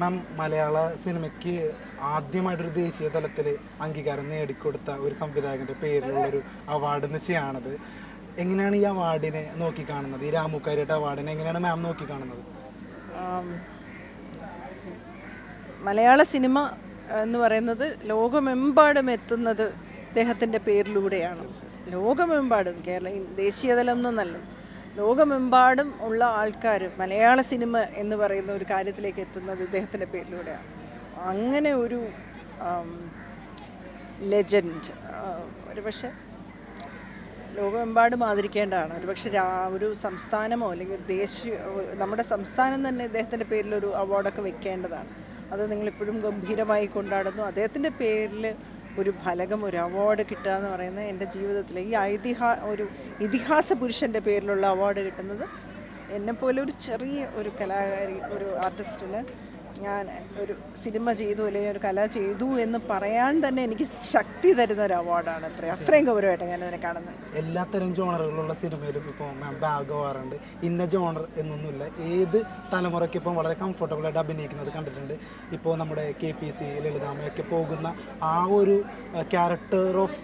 മാം മലയാള സിനിമയ്ക്ക് ആദ്യമായിട്ടൊരു ദേശീയ തലത്തിൽ അംഗീകാരം നേടിക്കൊടുത്ത ഒരു സംവിധായകന്റെ പേരിലുള്ള ഒരു അവാർഡ് നിശ്ചയമാണത് എങ്ങനെയാണ് ഈ അവാർഡിനെ നോക്കിക്കാണുന്നത്? ഈ രാമുക്കാരിയുടെ അവാർഡിനെ എങ്ങനെയാണ് മാം നോക്കിക്കാണുന്നത്? കാണുന്നത് മലയാള സിനിമ എന്ന് പറയുന്നത് ലോകമെമ്പാടും എത്തുന്നത് അദ്ദേഹത്തിന്റെ പേരിലൂടെയാണ്. ലോകമെമ്പാടും കേരള ദേശീയതലം എന്നല്ല ലോകമെമ്പാടും ഉള്ള ആൾക്കാർ മലയാള സിനിമ എന്ന് പറയുന്ന ഒരു കാര്യത്തിലേക്ക് എത്തുന്നത് ഇദ്ദേഹത്തിന്റെ പേരിലൂടെയാണ്. അങ്ങനെ ഒരു ലെജൻഡ് ഒരു പക്ഷേ ലോകമെമ്പാടും ആദരിക്കേണ്ടതാണ്. ഒരു പക്ഷേ ഒരു സംസ്ഥാനമോ അല്ലെങ്കിൽ ദേശീയ നമ്മുടെ സംസ്ഥാനം തന്നെ ഇദ്ദേഹത്തിന്റെ പേരിലൊരു അവാർഡൊക്കെ വെക്കേണ്ടതാണ്. അത് നിങ്ങളിപ്പോഴും ഗംഭീരമായി കൊണ്ടാടുന്നു. അദ്ദേഹത്തിന്റെ പേരിൽ ഒരു ഫലകം ഒരു അവാർഡ് കിട്ടുക എന്ന് പറയുന്നത് എന്റെ ജീവിതത്തിലെ ഈ ഐതിഹാ ഒരു ഇതിഹാസ പുരുഷന്റെ പേരിലുള്ള അവാർഡ് കിട്ടുന്നത് എന്നെപ്പോലെ ഒരു ചെറിയ ഒരു കലാകാരി ഒരു ആർട്ടിസ്റ്റിന് ഞാൻ ഒരു സിനിമ ചെയ്തു അല്ലെങ്കിൽ ഒരു കല ചെയ്തു എന്ന് പറയാൻ തന്നെ എനിക്ക് ശക്തി തരുന്ന ഒരു അവാർഡാണ് അത്രയും. അത്രയും ഗൗരവമായിട്ട് ഞാൻ ഇതിനെ കാണുന്നത്. എല്ലാത്തരം ജോണറുകളുള്ള സിനിമയിലും ഇപ്പോൾ മാം ഭാഗമാറുണ്ട് ഇന്ന ജോണർ എന്നൊന്നുമില്ല. ഏത് തലമുറയ്ക്ക് ഇപ്പം വളരെ കംഫർട്ടബിൾ ആയിട്ട് അഭിനയിക്കുന്നത് കണ്ടിട്ടുണ്ട്. ഇപ്പോൾ നമ്മുടെ കെ പി സി ലളിതാമയൊക്കെ പോകുന്ന ആ ഒരു ക്യാരക്ടർ ഓഫ്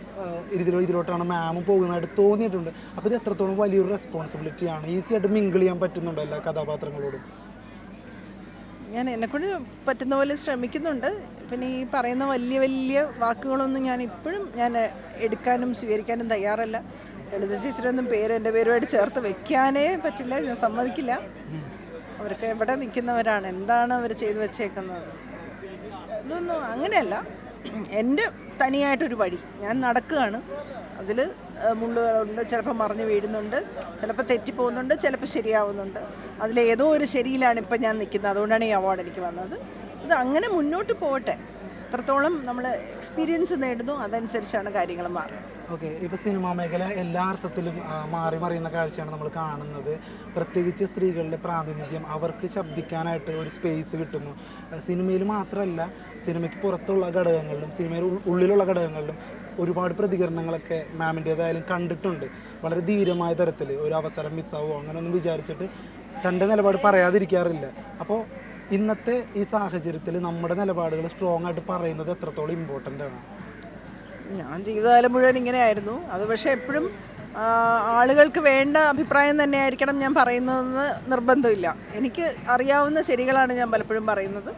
ഇതിലോ ഇതിലോട്ടാണ് മാം പോകുന്നതായിട്ട് തോന്നിയിട്ടുണ്ട്. അപ്പോൾ ഇത് എത്രത്തോളം വലിയൊരു റെസ്പോൺസിബിലിറ്റിയാണ് ഈസി ആയിട്ട് മിങ്കിൾ ചെയ്യാൻ പറ്റുന്നുണ്ടോ എല്ലാ കഥാപാത്രങ്ങളോടും? ഞാൻ എന്നെക്കൊണ്ട് പറ്റുന്ന പോലെ ശ്രമിക്കുന്നുണ്ട്. പിന്നെ ഈ പറയുന്ന വലിയ വലിയ വാക്കുകളൊന്നും ഞാൻ ഇപ്പോഴും ഞാൻ എടുക്കാനും സ്വീകരിക്കാനും തയ്യാറല്ല. ലളിത ചേച്ചിയൊന്നും പേര് എന്റെ പേരുമായിട്ട് ചേർത്ത് വെക്കാനേ പറ്റില്ല. ഞാൻ സമ്മതിക്കില്ല. അവർക്ക് എവിടെ നിൽക്കുന്നവരാണ്? എന്താണ് അവർ ചെയ്തു വെച്ചേക്കുന്നത്? ഇതൊന്നും അങ്ങനെയല്ല. എന്റെ തനിയായിട്ടൊരു വഴി. ഞാൻ നടക്കുകയാണ്. അതിൽ മുള്ളുകളുണ്ട് ചിലപ്പോൾ മറിഞ്ഞു വീഴുന്നുണ്ട്. ചിലപ്പോൾ തെറ്റിപ്പോകുന്നുണ്ട്. ചിലപ്പോൾ ശരിയാവുന്നുണ്ട്. അതിലേതോ ഒരു ശരിയിലാണ് ഇപ്പം ഞാൻ നിൽക്കുന്നത്. അതുകൊണ്ടാണ് ഈ അവാർഡ് എനിക്ക് വന്നത്. ഇത് അങ്ങനെ മുന്നോട്ട് പോകട്ടെ. എത്രത്തോളം നമ്മൾ എക്സ്പീരിയൻസ് നേടുന്നു. അതനുസരിച്ചാണ് കാര്യങ്ങൾ മാറുന്നത് ഓക്കെ. ഇപ്പോൾ സിനിമാ മേഖല എല്ലാ അർത്ഥത്തിലും മാറി മറിയുന്ന കാഴ്ചയാണ് നമ്മൾ കാണുന്നത്. പ്രത്യേകിച്ച് സ്ത്രീകളുടെ പ്രാതിനിധ്യം. അവർക്ക് ശബ്ദിക്കാനായിട്ട് ഒരു സ്പേസ് കിട്ടുന്നു. സിനിമയിൽ മാത്രമല്ല സിനിമയ്ക്ക് പുറത്തുള്ള ഘടകങ്ങളിലും സിനിമയിൽ ഉള്ളിലുള്ള ഘടകങ്ങളിലും ഒരുപാട് പ്രതികരണങ്ങളൊക്കെ മാമിന്റേതായാലും കണ്ടിട്ടുണ്ട്. വളരെ ധീരമായ തരത്തിൽ ഒരു അവസരം മിസ്സാവോ അങ്ങനെയൊന്നും വിചാരിച്ചിട്ട് തന്റെ നിലപാട് പറയാതിരിക്കാറില്ല. അപ്പോൾ ഇന്നത്തെ ഈ സാഹചര്യത്തിൽ നമ്മുടെ നിലപാടുകൾ സ്ട്രോങ് ആയിട്ട് പറയുന്നത് എത്രത്തോളം ഇമ്പോർട്ടന്റ് ആണ്? ഞാൻ ജീവിതകാലം മുഴുവൻ ഇങ്ങനെയായിരുന്നു. അത് പക്ഷേ എപ്പോഴും ആളുകൾക്ക് വേണ്ട അഭിപ്രായം തന്നെ ആയിരിക്കണം ഞാൻ പറയുന്നതെന്ന് നിർബന്ധമില്ല. എനിക്ക് അറിയാവുന്ന ശരികളാണ് ഞാൻ പലപ്പോഴും പറയുന്നത്.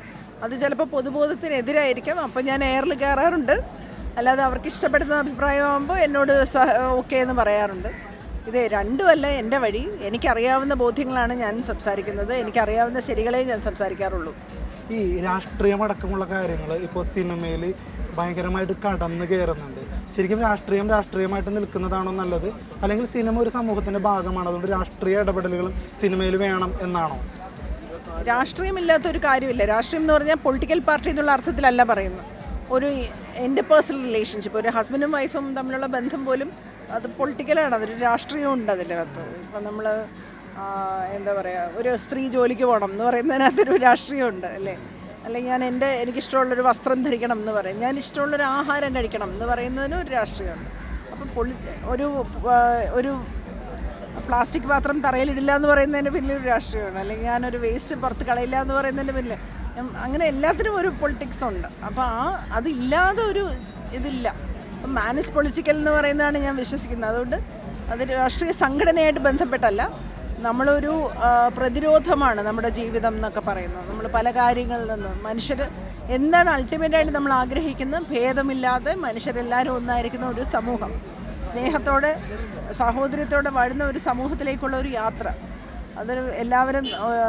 അത് ചിലപ്പോൾ പൊതുബോധത്തിനെതിരായിരിക്കാം. അപ്പം ഞാൻ എയറിൽ കയറാറുണ്ട്. അല്ലാതെ അവർക്ക് ഇഷ്ടപ്പെടുന്ന അഭിപ്രായമാകുമ്പോൾ എന്നോട് ഓക്കെ എന്ന് പറയാറുണ്ട്. ഇത് രണ്ടുമല്ല എന്റെ വഴി. എനിക്കറിയാവുന്ന ബോധ്യങ്ങളാണ് ഞാൻ സംസാരിക്കുന്നത്. എനിക്കറിയാവുന്ന ശരികളെ ഞാൻ സംസാരിക്കാറുള്ളൂ. ഈ രാഷ്ട്രീയമടക്കമുള്ള കാര്യങ്ങൾ ഇപ്പോൾ സിനിമയിൽ ഭയങ്കരമായിട്ട് കടന്നു കയറുന്നുണ്ട് ശരിക്കും രാഷ്ട്രീയം രാഷ്ട്രീയമായിട്ട് നിൽക്കുന്നതാണോ നല്ലത്? അല്ലെങ്കിൽ സിനിമ ഒരു സമൂഹത്തിന്റെ ഭാഗമാണ് അതുകൊണ്ട് രാഷ്ട്രീയ ഇടപെടലുകളും സിനിമയിൽ വേണം എന്നാണോ? രാഷ്ട്രീയമില്ലാത്തൊരു കാര്യമില്ല. രാഷ്ട്രീയം എന്ന് പറഞ്ഞാൽ പൊളിറ്റിക്കൽ പാർട്ടി എന്നുള്ള അർത്ഥത്തിലല്ല പറയുന്നത്. ഒരു എന്റെ പേഴ്സണൽ റിലേഷൻഷിപ്പ് ഒരു ഹസ്ബൻഡും വൈഫും തമ്മിലുള്ള ബന്ധം പോലും അത് പൊളിറ്റിക്കലാണ് അതൊരു രാഷ്ട്രീയം ഉണ്ട് അതിനകത്ത്. ഇപ്പം നമ്മൾ എന്താ പറയുക ഒരു സ്ത്രീ ജോലിക്ക് പോകണം എന്ന് പറയുന്നതിനകത്തൊരു രാഷ്ട്രീയമുണ്ട് അല്ലേ? അല്ലെങ്കിൽ ഞാൻ എന്റെ എനിക്കിഷ്ടമുള്ളൊരു വസ്ത്രം ധരിക്കണം എന്ന് പറയും ഞാൻ ഇഷ്ടമുള്ളൊരു ആഹാരം കഴിക്കണം എന്ന് പറയുന്നതിനും ഒരു രാഷ്ട്രീയമുണ്ട് അപ്പം പൊളി ഒരു ഒരു പ്ലാസ്റ്റിക് പാത്രം തറയിലിടില്ല എന്ന് പറയുന്നതിന്റെ പിന്നിൽ ഒരു രാഷ്ട്രീയമാണ് അല്ലെങ്കിൽ ഞാനൊരു വേസ്റ്റ് പുറത്ത് കളയില്ല എന്ന് പറയുന്നതിന്റെ പിന്നിൽ അങ്ങനെ എല്ലാത്തിനും ഒരു പൊളിറ്റിക്സ് ഉണ്ട്. അപ്പോൾ ആ അതില്ലാതെ ഒരു ഇതില്ല. അപ്പം മാനസ് പൊളിറ്റിക്കൽ എന്ന് പറയുന്നതാണ് ഞാൻ വിശ്വസിക്കുന്നത്. അതുകൊണ്ട് അത് രാഷ്ട്രീയ സംഘടനയായിട്ട് ബന്ധപ്പെട്ടല്ല. നമ്മളൊരു പ്രതിരോധമാണ് നമ്മുടെ ജീവിതം എന്നൊക്കെ പറയുന്നത്. നമ്മൾ പല കാര്യങ്ങളിൽ നിന്ന് മനുഷ്യർ എന്താണ് അൾട്ടിമേറ്റായിട്ട് നമ്മൾ ആഗ്രഹിക്കുന്നത്? ഭേദമില്ലാതെ മനുഷ്യരെല്ലാവരും ഒന്നായിരിക്കുന്ന ഒരു സമൂഹം. സ്നേഹത്തോടെ സഹോദര്യത്തോടെ വാഴുന്ന ഒരു സമൂഹത്തിലേക്കുള്ള ഒരു യാത്ര. അതൊരു എല്ലാവരും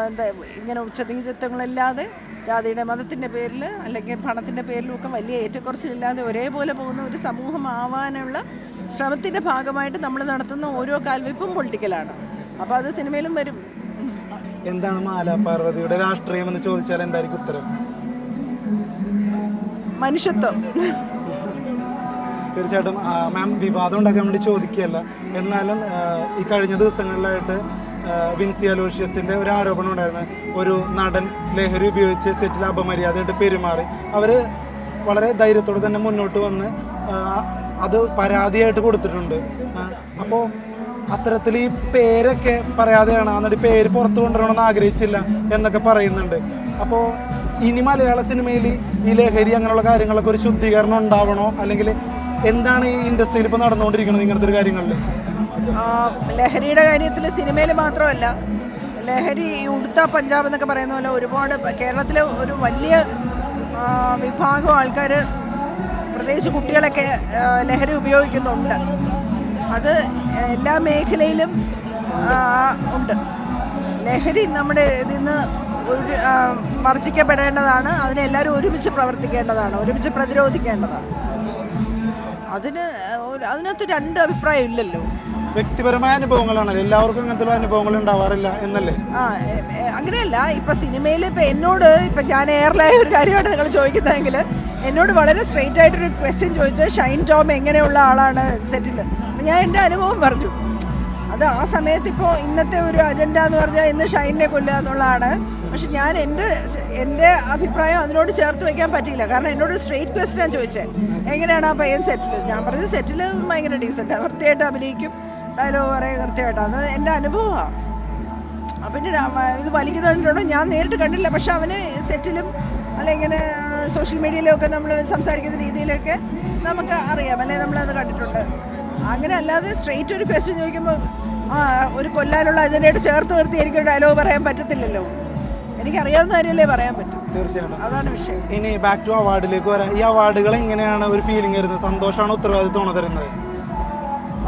എന്താ ഇങ്ങനെ ഉച്ചനീചത്വങ്ങളില്ലാതെ ജാതിയുടെ മതത്തിന്റെ പേരിൽ അല്ലെങ്കിൽ പണത്തിന്റെ പേരിലുമൊക്കെ വലിയ ഏറ്റക്കുറച്ചിലില്ലാതെ ഒരേപോലെ പോകുന്ന ഒരു സമൂഹമാവാനുള്ള ശ്രമത്തിന്റെ ഭാഗമായിട്ട് നമ്മൾ നടത്തുന്ന ഓരോ കാൽവയ്പ്പും പൊളിറ്റിക്കലാണ്. അപ്പോൾ അത് സിനിമയിലും വരും. എന്താണ് മാലാപാർവതിയുടെ രാഷ്ട്രീയം എന്ന് ചോദിച്ചാൽ എന്തായിരിക്കും ഉത്തരം? മനുഷ്യത്വം. തീർച്ചയായിട്ടും മാം വിവാദം ഉണ്ടാക്കാൻ വേണ്ടി ചോദിക്കുകയല്ല. എന്നാലും ഈ കഴിഞ്ഞ ദിവസങ്ങളിലായിട്ട് വിൻസി അലോഷ്യസിന്റെ ഒരു ആരോപണം ഉണ്ടായിരുന്നു. ഒരു നടൻ ലഹരി ഉപയോഗിച്ച് സെറ്റിൽ അപമര്യാദയായിട്ട് പെരുമാറി. അവർ വളരെ ധൈര്യത്തോടെ തന്നെ മുന്നോട്ട് വന്ന് അത് പരാതിയായിട്ട് കൊടുത്തിട്ടുണ്ട്. അപ്പോൾ അത്തരത്തിൽ ഈ പേരൊക്കെ പറയാതെയാണ് എന്നിട്ട് പേര് പുറത്തു കൊണ്ടുവരണമെന്ന് ആഗ്രഹിച്ചില്ല എന്നൊക്കെ പറയുന്നുണ്ട്. അപ്പോൾ ഇനി മലയാള സിനിമയിൽ ഈ ലഹരി അങ്ങനെയുള്ള കാര്യങ്ങളൊക്കെ ഒരു ശുദ്ധീകരണം ഉണ്ടാവണോ? അല്ലെങ്കിൽ എന്താണ് ഈ ഇൻഡസ്ട്രിയിൽ ഇപ്പോൾ നടന്നുകൊണ്ടിരിക്കുന്നത് ഇങ്ങനത്തെ ഒരു കാര്യങ്ങളിൽ? ലഹരിയുടെ കാര്യത്തിൽ സിനിമയിൽ മാത്രമല്ല ലഹരി ഉടുത്ത പഞ്ചാബ് എന്നൊക്കെ പറയുന്ന പോലെ ഒരുപാട് കേരളത്തിലെ ഒരു വലിയ വിഭാഗം ആൾക്കാർ പ്രത്യേകിച്ച് കുട്ടികളൊക്കെ ലഹരി ഉപയോഗിക്കുന്നുണ്ട്. അത് എല്ലാ മേഖലയിലും ഉണ്ട്. ലഹരി നമ്മുടെ ഇതിൽ നിന്ന് ഒരു മർജിക്കപ്പെടേണ്ടതാണ് അതിനെല്ലാവരും ഒരുമിച്ച് പ്രവർത്തിക്കേണ്ടതാണ് ഒരുമിച്ച് പ്രതിരോധിക്കേണ്ടതാണ്. അതിന് അതിനകത്ത് രണ്ട് അഭിപ്രായം ഇല്ലല്ലോ. വ്യക്തിപരമായ അനുഭവങ്ങളാണ്. എല്ലാവർക്കും അങ്ങനത്തെ അനുഭവങ്ങൾ ഉണ്ടാവാറില്ല എന്നല്ലേ? ആ അങ്ങനെയല്ല. ഇപ്പൊ സിനിമയിൽ ഇപ്പൊ എന്നോട് ഇപ്പൊ ഞാൻ എയർലായ ഒരു കാര്യമാണ് നിങ്ങൾ ചോദിക്കുന്നതെങ്കിൽ എന്നോട് വളരെ സ്ട്രെയിറ്റ് ആയിട്ടൊരു ക്വസ്റ്റ്യൻ ചോദിച്ചത് ഷൈൻ ടോം എങ്ങനെയുള്ള ആളാണ് സെറ്റിൽ ഞാൻ എന്റെ അനുഭവം പറഞ്ഞു. അത് ആ സമയത്ത് ഇപ്പോൾ ഇന്നത്തെ ഒരു അജണ്ട എന്ന് പറഞ്ഞാൽ ഇന്ന് ഷൈനിനെ കൊല്ലുക എന്നുള്ളതാണ്. പക്ഷെ ഞാൻ എന്റെ എന്റെ അഭിപ്രായം അതിനോട് ചേർത്ത് വെക്കാൻ പറ്റില്ല കാരണം എന്നോട് സ്ട്രെയിറ്റ് ക്വസ്റ്റ്യൻ ചോദിച്ചത് എങ്ങനെയാണ് ആ പയ്യൻ സെറ്റിൽ ഞാൻ പറഞ്ഞു സെറ്റിൽ ഭയങ്കര ഡീസന്റ് വൃത്തിയായിട്ട് അഭിനയിക്കും. ഡയലോഗ് പറയാൻ കൃത്യമായിട്ടാണ്. എന്റെ അനുഭവമാണ് പിന്നെ ഇത് വലിക്കുന്നുണ്ടോ ഞാൻ നേരിട്ട് കണ്ടില്ല. പക്ഷെ അവന് സെറ്റിലും അല്ലെ ഇങ്ങനെ സോഷ്യൽ മീഡിയയിലൊക്കെ നമ്മൾ സംസാരിക്കുന്ന രീതിയിലൊക്കെ നമുക്ക് അറിയാം. അല്ലെ നമ്മളത് കണ്ടിട്ടുണ്ട്. അങ്ങനെ അല്ലാതെ സ്ട്രെയിറ്റ് ഒരു ക്വസ്റ്റ്യൻ ചോദിക്കുമ്പോൾ ആ ഒരു കൊല്ലാനുള്ള അജണ്ടയോട് ചേർത്ത് നിർത്തി എനിക്ക് ഡയലോഗ് പറയാൻ പറ്റത്തില്ലല്ലോ. എനിക്കറിയാവുന്ന കാര്യമല്ലേ പറയാൻ പറ്റും. തീർച്ചയായിട്ടും. അതാണ് വിഷയം. ഇനി ബാക്ക് ടു അവാർഡിലേക്ക് വരാം. ഈ അവാർഡുകൾ എങ്ങനെയാണ് ഒരു ഫീലിംഗ് വരുന്നത്? സന്തോഷമാണ് ഉത്തരവാദിത്വമാണോ തരുന്നത്?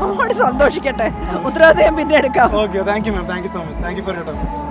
നമ്മോട് സന്തോഷിക്കട്ടെ. ഉത്തരവാദിത്തം പിന്നെ എടുക്കാം. Okay thank you ma'am thank you so much thank you for your time